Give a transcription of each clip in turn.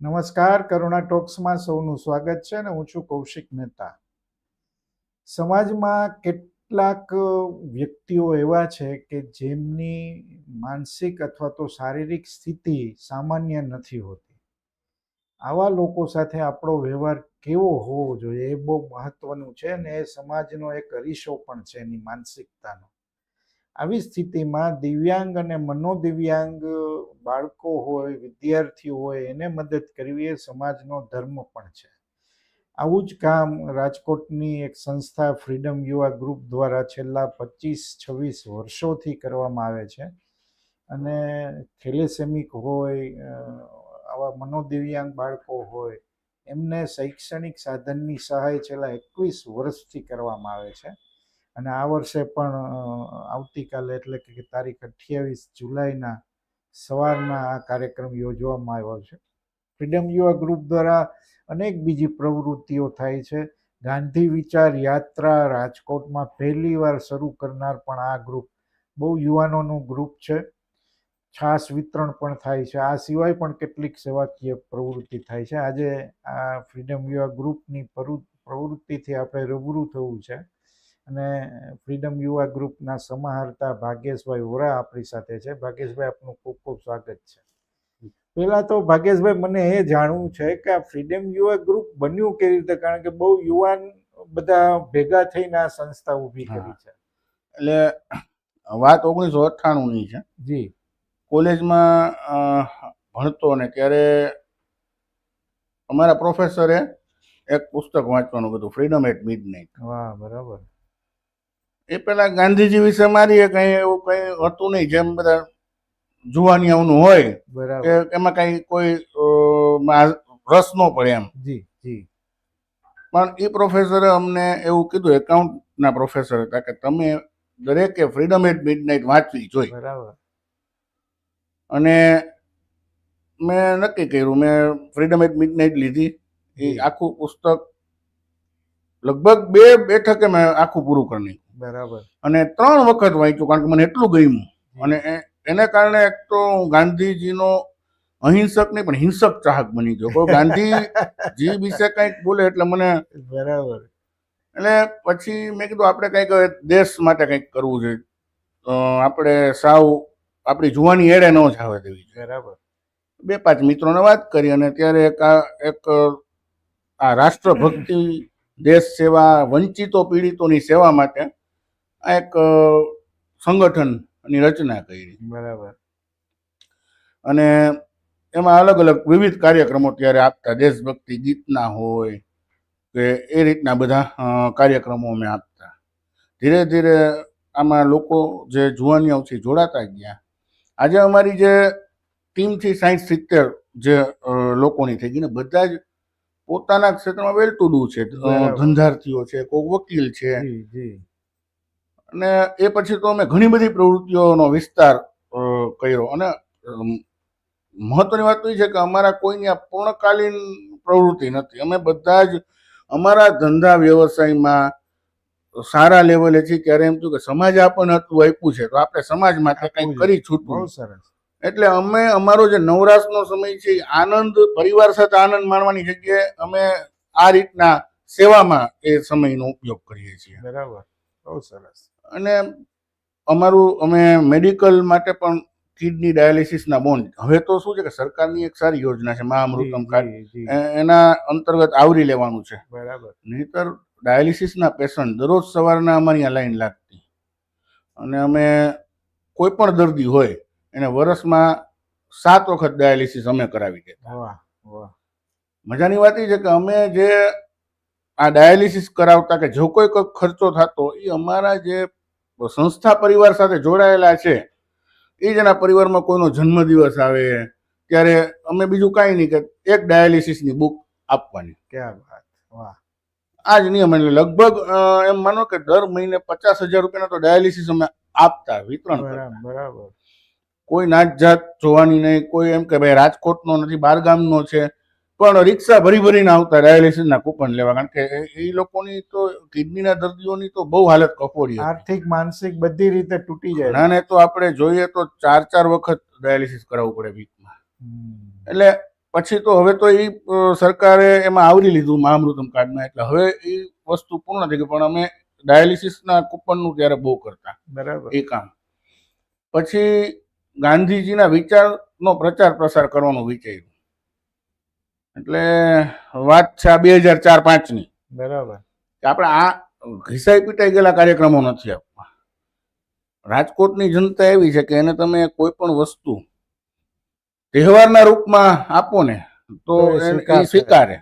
નમસ્કાર, કરુણા ટોક્સમાં સૌનું સ્વાગત છે અને હું છું કૌશિક મહેતા. સમાજમાં કેટલાક વ્યક્તિઓ એવા છે કે જેમની માનસિક અથવા તો શારીરિક સ્થિતિ સામાન્ય નથી હોતી. આવા લોકો સાથે આપણો વ્યવહાર કેવો હોવો જોઈએ એ બહુ મહત્વનું છે અને એ સમાજનો એક અરીસો પણ છે એની માનસિકતાનો. આવી સ્થિતિમાં દિવ્યાંગ અને મનોદિવ્યાંગ બાળકો હોય, વિદ્યાર્થીઓ હોય, એને મદદ કરવી એ સમાજનો ધર્મ પણ છે. આવું જ કામ રાજકોટની એક સંસ્થા ફ્રીડમ યુવા ગ્રુપ દ્વારા છેલ્લા પચીસ છવ્વીસ વર્ષોથી કરવામાં આવે છે. અને થેલેસેમિક હોય આવા મનોદિવ્યાંગ બાળકો હોય, એમને શૈક્ષણિક સાધનની સહાય છેલ્લા એકવીસ વર્ષથી કરવામાં આવે છે. અને આ વર્ષે પણ આવતીકાલે એટલે કે તારીખ અઠ્યાવીસ જુલાઈના સવારના આ કાર્યક્રમ યોજવામાં આવ્યો છે. ફ્રીડમ યુવા ગ્રુપ દ્વારા અનેક બીજી પ્રવૃત્તિઓ થાય છે. ગાંધી વિચાર યાત્રા રાજકોટમાં પહેલીવાર શરૂ કરનાર પણ આ ગ્રુપ બહુ યુવાનોનું ગ્રુપ છે. છાસ વિતરણ પણ થાય છે. આ સિવાય પણ કેટલીક સેવાકીય પ્રવૃત્તિ થાય છે. આજે આ ફ્રીડમ યુવા ગ્રુપની પ્રવૃત્તિથી આપણે રૂબરૂ થવું છે. અને ફ્રીડમ યુવા ગ્રુપના સમાહર્તા ભાગ્યેશભાઈ વોરા આપણી સાથે છે. ભાગ્યેશભાઈ આપનું ખૂબ ખૂબ સ્વાગત છે. પહેલાં તો ભાગ્યેશભાઈ મને એ જાણવું છે કે આ ફ્રીડમ યુવા ગ્રુપ બન્યું કેવી રીતે? કારણ કે બહુ યુવાન બધા ભેગા થઈને આ સંસ્થા ઊભી કરી છે. એટલે વાત ઓગણીસો અઠ્ઠાણુંની છે. જી. કોલેજમાં ભણતો ને ત્યારે અમારા પ્રોફેસરે એક પુસ્તક વાંચવાનું કીધું ફ્રીડમ એટ મિડ વાહ બરાબર. એ પેલા ગાંધીજી વિશે મારી કંઈ એવું કંઈ હતું નહીં. જેમ બધા જુવાનિયાઓનું હોય કે એમાં કંઈ કોઈ રસ ન પડે એમ. જી જી. પણ એ પ્રોફેસરે અમને એવું કીધું એકાઉન્ટના પ્રોફેસર હતા કે તમે દરેકે ફ્રીડમ એટ મિડ વાંચવી જોઈએ બરાબર. અને મેં નક્કી કર્યું મેં ફ્રીડમ એટ મિડ લીધી. એ આખું પુસ્તક લગભગ બે બેઠકે મેં આખું પૂરું કરી બરાબર. અને ત્રણ વખત વાંચ્યું કારણ કે મને એટલું ગમ્યું. અને એને કારણે એક તો હું ગાંધીજીનો અહિંસક નહીં પણ હિંસક ચાહક બની ગયો. ગાંધીજી વિશે કંઈક બોલે એટલે મને બરાબર. એટલે પછી મેં કીધું આપણે કંઈક દેશ માટે કંઈક કરવું જોઈએ આપણે સાવ આપણી જુવાની એડે ન જ આવે દેવી બરાબર. બે પાંચ મિત્રોને વાત કરી અને ત્યારે એક આ એક આ રાષ્ટ્રભક્તિ દેશ સેવા વંચિતો પીડિતોની સેવા માટે એક સંગઠનની રચના કરી. બરાબર. અને એમાં અલગ અલગ વિવિધ કાર્યક્રમો ત્યારે આપતા. દેશભક્તિ ગીતના હોય કે એ રીતના બધા કાર્યક્રમો અમે આપતા. ધીરે ધીરે આમાં લોકો જે જુવાનિયાઓથી જોડાતા ગયા. આજે અમારી જે ટીમથી સાઠ સિત્તેર જે લોકોની થઈ ગઈ ને બધા જ પોતાના ક્ષેત્રમાં વેલ ટુ ડુ છે ધંધાર્થીઓ છે કોઈ વકીલ છે. અને એ પછી તો અમે ઘણી બધી પ્રવૃત્તિઓનો વિસ્તાર કર્યો. અને મહત્વની વાત તો એ છે કે અમારા કોઈની આ પૂર્ણકાલીન પ્રવૃત્તિ નથી. અમે બધા જ અમારા ધંધા વ્યવસાયમાં સારા લેવલે છે ત્યારે એમ થયું કે સમાજ આપણને આટલું આપ્યું છે તો આપણે સમાજ માટે કંઈક કરી છૂટવું. સરસ. એટલે અમે અમારો જે નવરાશનો સમય છે એ આનંદ પરિવાર સાથે આનંદ માણવાની જગ્યાએ અમે આ રીતના સેવામાં એ સમયનો ઉપયોગ કરીએ છીએ. બરાબર. બહુ સરસ. અને અમારું અમે મેડિકલ માટે પણ કિડની ડાયાલિસિસના બોન્ડ હવે તો શું છે કે સરકારની એક સારી યોજના છે મહામૃતમ કાર્ડ. જી, જી, એ- એના અંતર્ગત આવરી લેવાનું છે. બરાબર. નહીતર ડાયાલિસિસના પેશન્ટ દરરોજ સવારના અમારી આ લાઈન લાગતી. અને અમે કોઈ પણ દર્દી હોય એને વર્ષમાં સાત વખત ડાયાલિસિસ અમે કરાવી દેતા. વાહ વાહ. મજાની વાત એ છે કે અમે જે આ ડાયાલિસિસ કરાવતા કે જો કોઈ કોઈ ખર્ચો થતો એ અમારા જે સંસ્થા પરિવાર સાથે જોડાયેલા છે. એ જ એના પરિવારમાં કોઈનો જન્મદિવસ આવે ત્યારે અમે બીજું કાંઈ નહીં કે એક ડાયાલિસિસની બુક આપવાની. ક્યાં વાત વાહ. આ જ નિયમ એટલે લગભગ એમ માનો કે દર મહિને પચાસ હજાર રૂપિયાના તો ડાયાલિસિસ અમે આપતા વિતરણ બરાબર બરાબર. કોઈ નાત જાત જોવાની નહીં કોઈ એમ કે ભાઈ રાજકોટનો નથી બારગામનો છે પણ રિક્ષા ભરી ભરીને આવતા ડાયાલિસિસના કૂપન લેવા કારણ કે એ- લોકોની તો કિડનીના દર્દીઓની તો બહુ હાલત કફોડી આર્થિક માનસિક બધી રીતે તૂટી જાય. નાને તો આપણે જોઈએ તો ચાર ચાર વખત ડાયાલિસિસ કરાવવું પડે વીકમાં. એટલે પછી તો હવે તો એ સરકારે એમાં આવરી લીધું મહામૃતમ કાર્ડમાં. એટલે હવે એ વસ્તુ પૂર્ણ થઈ ગઈ પણ અમે ડાયાલિસિસના કૂપનનું ત્યારે બહુ કરતા. બરાબર. એ કામ. પછી ગાંધીજીના વિચારનો પ્રચાર પ્રસાર કરવાનું વિચાર્યું. એટલે વાત છે આ બે હજાર ચાર પાંચની. બરાબર. આપણે આ ઘીસાઈ પીટાઈ ગયેલા કાર્યક્રમો નથી આપવા. રાજકોટની જનતા એવી છે કે એને તમે કોઈ પણ વસ્તુ તહેવારના રૂપમાં આપો ને તો સ્વીકારે.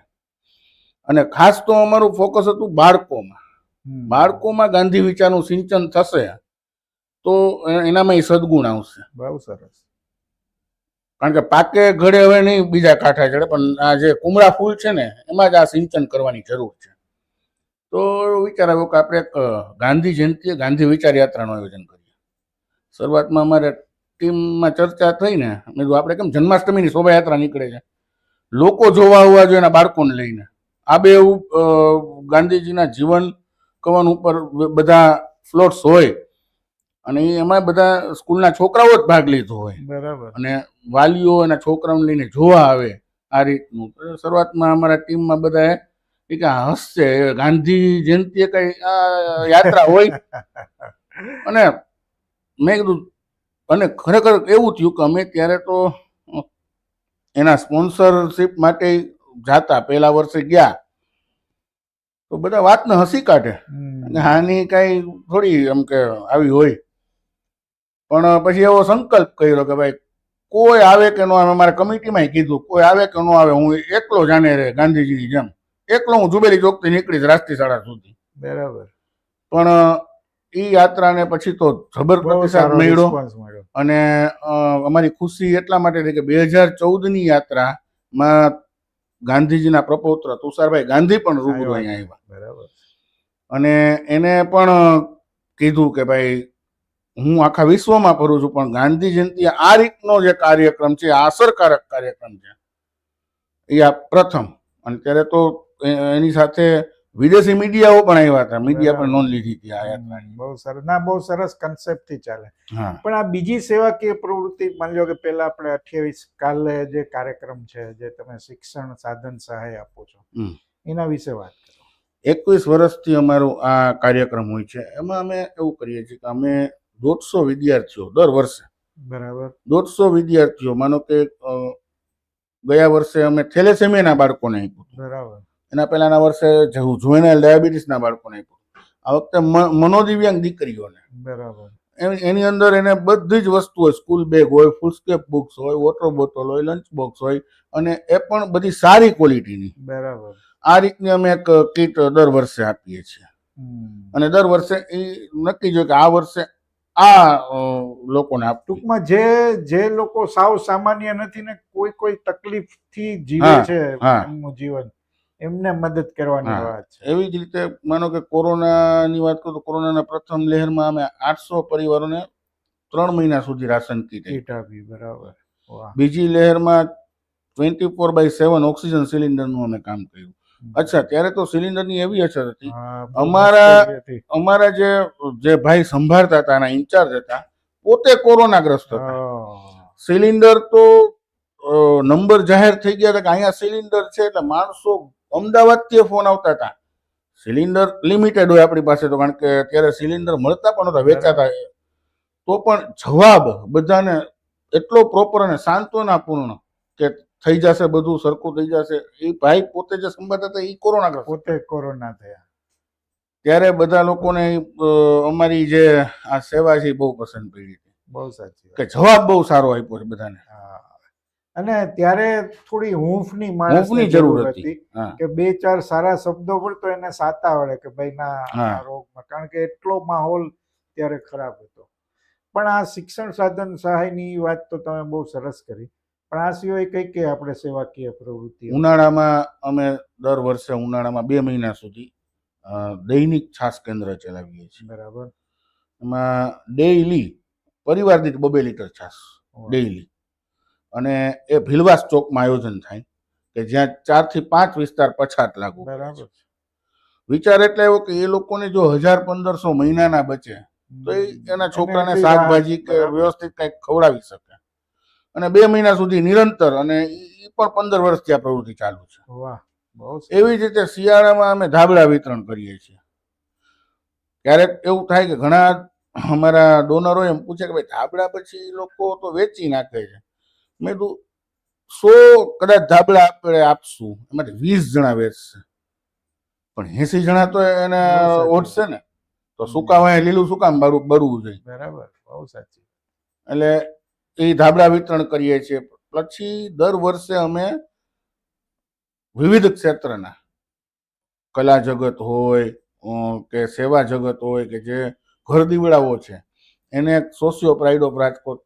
અને ખાસ તો અમારું ફોકસ હતું બાળકોમાં. બાળકોમાં ગાંધી વિચારનું સિંચન થશે તો એનામાં એ સદગુણ આવશે. બહુ સરસ. કારણ કે પાકે ઘડે હવે નહીં બીજા કાંઠા ચડે, પણ આ જે કુમળા ફૂલ છે ને, એમાં જ આ સિંચન કરવાની જરૂર છે. તો વિચાર આવ્યો કે આપણે એક ગાંધી જયંતિએ ગાંધી વિચાર યાત્રાનું આયોજન કરીએ. શરૂઆતમાં અમારે ટીમમાં ચર્ચા થઈ ને, મેં કીધું, આપણે કેમ જન્માષ્ટમીની શોભાયાત્રા નીકળે છે? લોકો જોવા આવવા જોઈએ એના બાળકોને લઈને. આ બે ગાંધીજીના જીવન કવન ઉપર બધા ફ્લોટ્સ હોય અને એમાં બધા સ્કૂલના છોકરાઓ જ ભાગ લીધો હોય. બરાબર. અને વાલીઓ એના છોકરાઓને લઈને જોવા આવે આ રીતનું. શરૂઆતમાં અમારા ટીમમાં બધાએ કે હસશે. ગાંધી જયંતિ કઈ આ યાત્રા હોય? અને મેં કીધું અને ખરેખર એવું થયું કે અમે ત્યારે તો એના સ્પોન્સરશિપ માટે જાતા પહેલા વર્ષે ગયા. તો બધા વાતને હસી કાઢે. અને હાની કાંઈ થોડી એમ કે આવી હોય. પણ પછી એવો સંકલ્પ કર્યો કે ભાઈ કોઈ આવે કે ન આવે મારા કમિટીમાં કીધું કોઈ આવે કે ન આવે હું એકલો જાણે રે ગાંધીજીની જેમ. એકલો હું જુબેલી ચોકથી નીકળીશ રાષ્ટ્રીય શાળા સુધી. બરાબર. પણ એ યાત્રાને પછી તો જબર પ્રતિસાદ મળ્યો. અને અમારી ખુશી એટલા માટે થઈ કે બે હજાર ચૌદની યાત્રામાં ગાંધીજીના પ્રપૌત્ર તુષારભાઈ ગાંધી પણ રૂબરૂ અહીંયા આવ્યા. બરાબર. અને એને પણ કીધું કે ભાઈ હું આખા વિશ્વમાં ફરું છું પણ ગાંધી જયંતિ આ રીતનો જે કાર્યક્રમ છે આ અસરકારક કાર્યક્રમ છે એ આ પ્રથમ. અને ત્યારે તો એની સાથે વિદેશી મીડિયાઓ પણ આવ્યા હતા. મીડિયા પણ નોંધ લીધી હતી આ યાત્રાની. બહુ સરસ. ના બહુ સરસ કન્સેપ્ટથી ચાલે. પણ આ બીજી સેવાકીય પ્રવૃત્તિ માની લો કે પેલા આપણે અઠ્યાવીસ કાલે જે કાર્યક્રમ છે જે તમે શિક્ષણ સાધન સહાય આપો છો એના વિશે વાત કરો. એકવીસ વર્ષથી અમારો આ કાર્યક્રમ હોય છે. એમાં અમે એવું કરીએ છીએ કે અમે દોઢસો વિદ્યાર્થીઓ દર વર્ષે. બરાબર. દોઢસો વિદ્યાર્થીઓ માનો કે ગયા વર્ષે અમે થેલેસેમિયાના બાળકોને આપ્યું બરાબર. એના પહેલાના વર્ષે જુવેનાઇલ ડાયાબિટીસના બાળકોને આપ્યું આ વખતે મનોદિવ્યાંગ દીકરીઓને. બરાબર. એની એની અંદર એને બધી જ વસ્તુ હોય સ્કૂલ બેગ હોય ફૂલસ્કેપ બુક્સ હોય વોટર બોટલ હોય લંચ બોક્સ હોય અને એ પણ બધી સારી ક્વોલિટીની. બરાબર. આ રીતની અમે એક કીટ દર વર્ષે આપીએ છીએ. અને દર વર્ષે એ નક્કી જોઈએ કે આ વર્ષે આ લોકોને આપ ટૂંકમાં જે જે લોકો સાવ સામાન્ય નથી ને કોઈ કોઈ તકલીફથી જીવે છે એમનું જીવન એમને મદદ કરવાની વાત છે. એવી જ રીતે માનો કે કોરોનાની વાત કરું તો કોરોનાના પ્રથમ લહેરમાં અમે આઠસો પરિવારોને ત્રણ મહિના સુધી રાશન. કીટ આપી બરાબર. બીજી લહેરમાં twenty four by seven oxygen સિલિન્ડરનું અમે કામ કર્યું. અચ્છા ત્યારે તો સિલિન્ડરની એવી અછત હતી. અમારા- અમારા જે જે ભાઈ સંભાળતા હતા એના ઇન્ચાર્જ હતા પોતે કોરોનાગ્રસ્ત હતા. સિલિન્ડર તો નંબર જાહેર થઈ ગયા હતા કે અહીંયા સિલિન્ડર છે એટલે માણસો અમદાવાદથી ફોન આવતા હતા. સિલિન્ડર લિમિટેડ હોય આપણી પાસે તો કારણ કે ત્યારે સિલિન્ડર મળતા પણ હતા વેચાતા. તો પણ જવાબ બધાને એટલો પ્રોપર અને સાંત્વનાપૂર્ણ કે થઈ જશે બધું સરખું થઈ જશે. એ ભાઈ પોતે જે સંભાળતા હતા એ કોરોના પોતે કોરોના થયા. ત્યારે બધા લોકોને અમારી જે આ સેવા છે એ બહુ પસંદ પડી હતી. બહુ સાચી કે જવાબ બહુ સારો આપ્યો છે બધાને. અને ત્યારે થોડી હૂંફની માણસની જરૂર હતી. કે બે ચાર સારા શબ્દો પણ તો એને સાતા આવડે કે ભાઈ ના રોગમાં. કારણ કે એટલો માહોલ ત્યારે ખરાબ હતો. પણ આ શિક્ષણ સાધન સહાયની વાત તો તમે બહુ સરસ કરી. પણ આ સિવાય કઈ કઈ આપણે સેવાકીય પ્રવૃત્તિ ઉનાળામાં અમે દર વર્ષે ઉનાળામાં બે મહિના સુધી દૈનિક છાસ કેન્દ્ર ચલાવીએ છીએ. બરાબર. એમાં ડેઈલી પરિવાર દીઠ બબે લીટર છાસ ડેઈલી. અને એ ભીલવાસ ચોકમાં આયોજન થાય કે જ્યાં ચારથી પાંચ વિસ્તાર પછાત લાગુ બરાબર. વિચાર એટલે એવો કે એ લોકોને જો હજાર પંદરસો મહિનાના બચે તો એના છોકરાને શાકભાજી કે વ્યવસ્થિત કંઈક ખવડાવી શકે. અને બે મહિના સુધી નિરંતર અને એ પણ પંદર વર્ષથી આ પ્રવૃત્તિ ચાલુ છે. વાહ બહુ એવી જ રીતે શિયાળામાં અમે ધાબળા વિતરણ કરીએ છીએ. ક્યારેક એવું થાય કે ઘણા અમારા ડોનરો એમ પૂછે કે ભાઈ ધાબળા પછી લોકો તો વેચી નાખે છે. મેં કીધું સો કદાચ ધાબળા આપણે આપશું. એમાંથી વીસ જણા વેચશે. પણ એસી જણા તો એને ઓઢશે ને. તો સુકાવાય લીલું સુકામ બરવું જોઈએ? બરાબર બહુ સાચી એટલે એ ધાબળા વિતરણ કરીએ છીએ. પછી દર વર્ષે અમે વિવિધ ક્ષેત્રના કલા જગત હોય કે સેવા જગત હોય કે જે ઘર દીવડાઓ છે એને સોશિયો પ્રાઇડ ઓફ રાજકોટ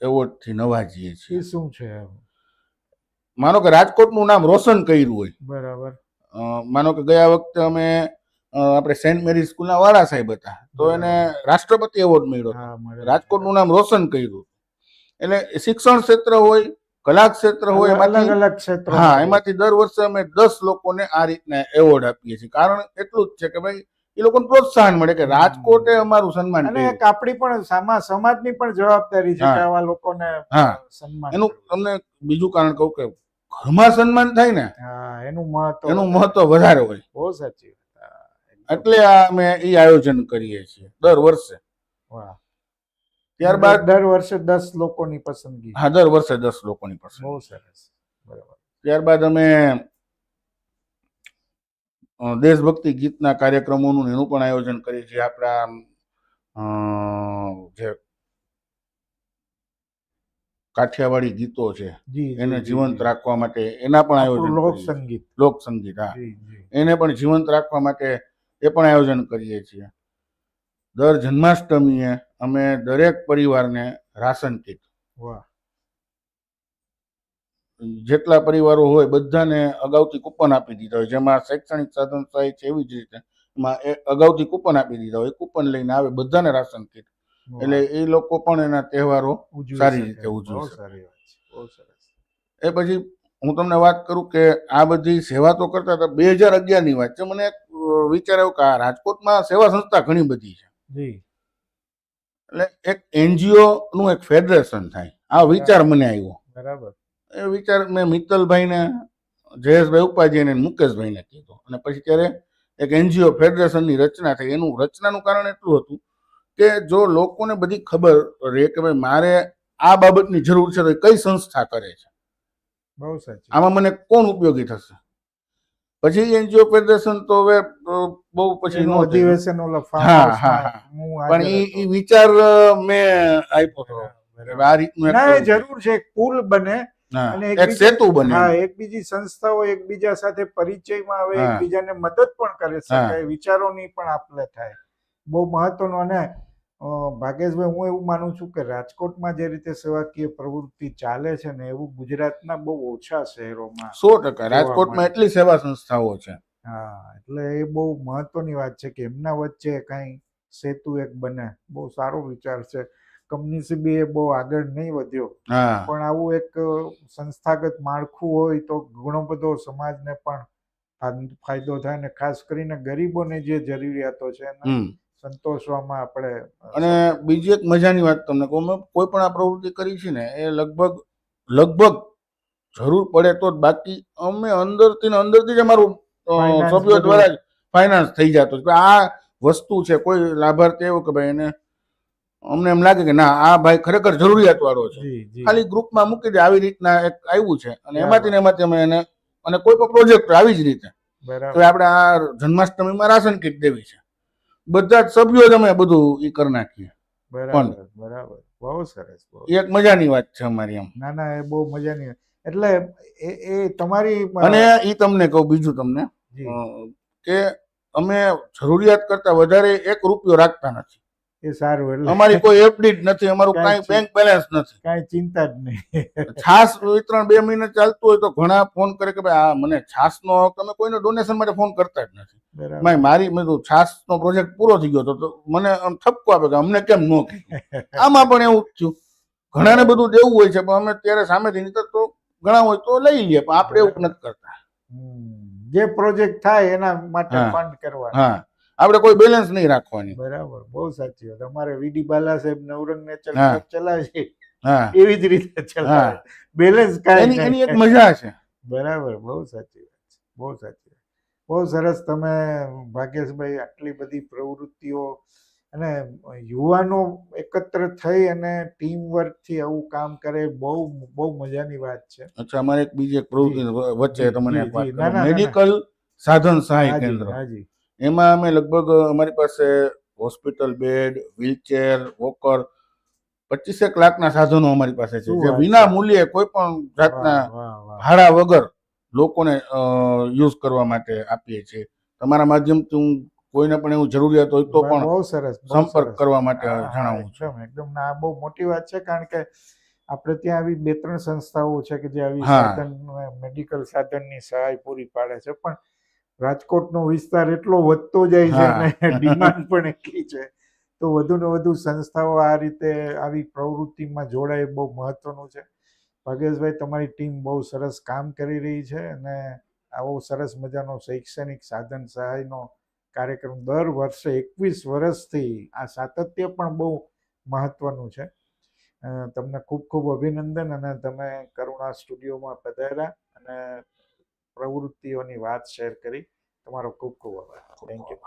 એવોર્ડથી નવાજીએ છીએ. શું છે માનો કે રાજકોટનું નામ રોશન કર્યું હોય. બરાબર. માનો કે ગયા વખતે અમે આપણે સેન્ટ મેરી સ્કૂલના વાળા સાહેબ હતા તો એને રાષ્ટ્રપતિ એવોર્ડ મળ્યો. રાજકોટનું નામ રોશન કર્યું. એટલે શિક્ષણ ક્ષેત્ર હોય કલા ક્ષેત્ર હોય અલગ એમાંથી અલગ ક્ષેત્ર હા એમાંથી દર વર્ષે અમે દસ લોકોને આ રીતના એવોર્ડ આપીએ છીએ. કારણ એટલું જ છે કે ભાઈ એ લોકોને પ્રોત્સાહન મળે કે રાજકોટે અમારું સન્માન અને એક આપણી પણ સમાજ સમાજની પણ જવાબદારી છે કે આવા લોકોને હા. સન્માન એનું તમને બીજું કારણ કહું કે ઘરમાં સન્માન થાય ને હા એનું મહત્વ એનું મહત્વ વધારે હોય. બહુ સાચી. એટલે આ અમે એ આયોજન કરીએ છીએ દર વર્ષે. વાહ. ત્યારબાદ દર વર્ષે દસ લોકોની પસંદગી. હા દર વર્ષે દસ લોકોની પસંદગી. બહુ સરસ. બરાબર. ત્યારબાદ અમે દેશભક્તિ ગીતના કાર્યક્રમોનું એનું પણ આયોજન કરીએ છીએ. આપણા જે કાઠિયાવાડી ગીતો છે એને જીવંત રાખવા માટે એના પણ આયોજન લોક કરીએ સંગીત. લોક સંગીત હા. એને પણ જીવંત રાખવા માટે એ પણ આયોજન કરીએ છીએ. દર જન્માષ્ટમીએ અમે દરેક પરિવારને રાશન કીટ જેટલા પરિવારો હોય બધાને અગાઉથી કૂપન આપી દીધા હોય. જેમાં શૈક્ષણિક સાધન સહાય છે એવી જ રીતે એમાં એ અગાઉથી કૂપન આપી દીધા હોય. કૂપન લઈને આવે બધાને રાશન કીટ એટલે એ લોકો પણ એના તહેવારો સારી રીતે ઉજવે એ પછી હું તમને વાત કરું કે આ બધી સેવા તો કરતા હતા. બે હજાર અગિયારની વાત છે. મને વિચાર આવ્યો કે આ રાજકોટમાં સેવા સંસ્થા ઘણી બધી છે. જી. એટલે એક એનજીઓ નું એક ફેડરેશન થાય. આ વિચાર મને આવ્યો. બરાબર. એ વિચાર મેં મિત્તલભાઈને જયેશભાઈ ઉપાધ્યાયને અને મુકેશભાઈને કીધો. અને પછી ત્યારે એક એનજીઓ ફેડરેશનની રચના થઈ. એનું રચનાનું કારણ એટલું હતું કે જો લોકોને બધી ખબર રહે કે ભાઈ મારે આ બાબતની જરૂર છે તો એ કઈ સંસ્થા કરે છે? બહુ સાચી આમાં મને કોણ ઉપયોગી થશે? પછી એનજીઓ ફેડરેશન તો હવે બહુ પછી નો અધિવેશન પણ એ વિચાર મેં આપ્યો હતો. આ રીતનું ના જરૂર છે કુલ બને અને એક સેતુ બને. હા એક બીજી સંસ્થાઓ એકબીજા સાથે પરિચયમાં આવે. એકબીજાને મદદ પણ કરી શકાય વિચારોની પણ આપલે થાય. બહુ મહત્વનો અને ભાગેશભાઈ હું એવું માનું છું કે રાજકોટમાં જે રીતે સેવાકીય પ્રવૃત્તિ ચાલે છે ને એવું ગુજરાતના બહુ ઓછા શહેરોમાં સો ટકા. રાજકોટમાં એટલી સેવા સંસ્થાઓ છે. હા એટલે એ બહુ મહત્વની વાત છે કે એમના વચ્ચે કાંઈ સેતુ એક બને. બહુ સારો વિચાર છે. કમનસીબી બી એ બહુ આગળ નહીં વધ્યો. પણ આવું એક સંસ્થાગત માળખું હોય તો ઘણો બધો સમાજને પણ ફાયદો થાય ને ખાસ કરીને ગરીબોને જે જરૂરિયાતો છે એને સંતોષવામાં આપણે અને બીજી એક મજાની વાત તમને કહું મેં કોઈ પણ આ પ્રવૃત્તિ કરી છે ને એ લગભગ લગભગ જરૂર પડે તો જ. બાકી અમે અંદરથી ને અંદરથી જ અમારું સભ્યો દ્વારા જ ફાઇનાન્સ થઈ જતો કે આ વસ્તુ છે કોઈ લાભાર્થી એવો કે ભાઈ એને અમને એમ લાગે કે ના આ ભાઈ ખરેખર જરૂરિયાત વાળો છે ખાલી ગ્રુપમાં મૂકી દે આવી રીતના એક આવ્યું છે. અને એમાંથી ને એમાંથી અમે એને અને કોઈ પણ પ્રોજેક્ટ આવી જ રીતે. તો આપણે આ જન્માષ્ટમીમાં રાશન કીટ દેવી છે. બધા જ સભ્યો જ અમે બધું એ કરી નાખીએ. બરાબર બરાબર. બહુ સરસ એક મજાની વાત છે અમારી એમ. ના ના એ બહુ મજાની એટલે એ એ તમારી અને એ તમને કહું બીજું તમને કે અમે જરૂરિયાત કરતા વધારે એક રૂપિયો રાખતા નથી. એ સારું એટલે. અમારી કોઈ એફડી જ નથી અમારું કાંઈ બેંક બેલેન્સ નથી. કાંઈ ચિંતા જ નહીં. છાસ વિતરણ બે મહિને ચાલતું હોય તો ઘણા ફોન કરે કે ભાઈ આ મને છાસનો તમે કોઈને ડોનેશન માટે ફોન કરતા જ નથી. ભાઈ મારી મેં કીધું છાસનો પ્રોજેક્ટ પૂરો થઈ ગયો તો તો મને આમ ઠપકો આપે કે અમને કેમ ન આમાં પણ એવું જ થયું. ઘણાને બધું દેવું હોય છે પણ અમે ત્યારે સામેથી નીકળ તો ઘણા હોય તો લઈ લઈએ પણ આપણે એવું નથી કરતા. જે પ્રોજેક્ટ થાય એના માટે. ફંડ કરવા હા. આપણે કોઈ બેલેન્સ નહીં રાખવાની. બરાબર બહુ સાચી વાત. અમારે વીડી બાલા સાહેબ નવરંગ ને ચલાવે હા. એવી જ રીતે ચલાવે. બેલેન્સ કાંઈ એની એક મજા છે. બરાબર બહુ સાચી વાત છે. બહુ સાચી વાત. બહુ સરસ તમે ભાગ્યેશભાઈ આટલી બધી પ્રવૃત્તિઓ અને યુવાનો એકત્ર થઈ અને ટીમ વર્કથી આવું કામ કરે બહુ બહુ મજાની વાત છે. અચ્છા અમારે એક બીજી એક પ્રવૃત્તિ વચ્ચે તમને. મેડિકલ સાધન સહાય કેન્દ્ર. હાજી. એમાં અમે લગભગ અમારી પાસે હોસ્પિટલ બેડ વ્હીલચેર વોકર પચીસેક લાખના સાધનો અમારી પાસે છે જે વિના મૂલ્યે કોઈ પણ જાતના ભાડા વગર લોકોને યુઝ કરવા માટે આપીએ છીએ. તમારા માધ્યમથી હું કોઈને પણ એવું જરૂરિયાત હોય તો પણ બહુ સરસ. સંપર્ક કરવા માટે જણાવું છું. એકદમ એકદમ. ના આ બહુ મોટી વાત છે કારણ કે આપણે ત્યાં આવી બે ત્રણ સંસ્થાઓ છે કે જે આવી સાધન મેડિકલ સાધનની સહાય પૂરી પાડે છે પણ રાજકોટનો વિસ્તાર એટલો વધતો જાય છે અને ડિમાન્ડ પણ એટલી છે તો વધુ ને વધુ સંસ્થાઓ આ રીતે આવી પ્રવૃત્તિમાં જોડાય બહુ મહત્વનું છે. ભાગેશભાઈ તમારી ટીમ બહુ સરસ કામ કરી રહી છે અને આવો સરસ મજાનો શૈક્ષણિક સાધન સહાયનો કાર્યક્રમ દર વર્ષે એકવીસ વર્ષથી આ સાતત્ય પણ બહુ મહત્વનું છે. તમને ખૂબ ખૂબ અભિનંદન અને તમે કરુણા સ્ટુડિયોમાં પધાર્યા અને પ્રવૃત્તિઓની વાત શેર કરી. તમારો ખૂબ ખૂબ આભાર. Thank you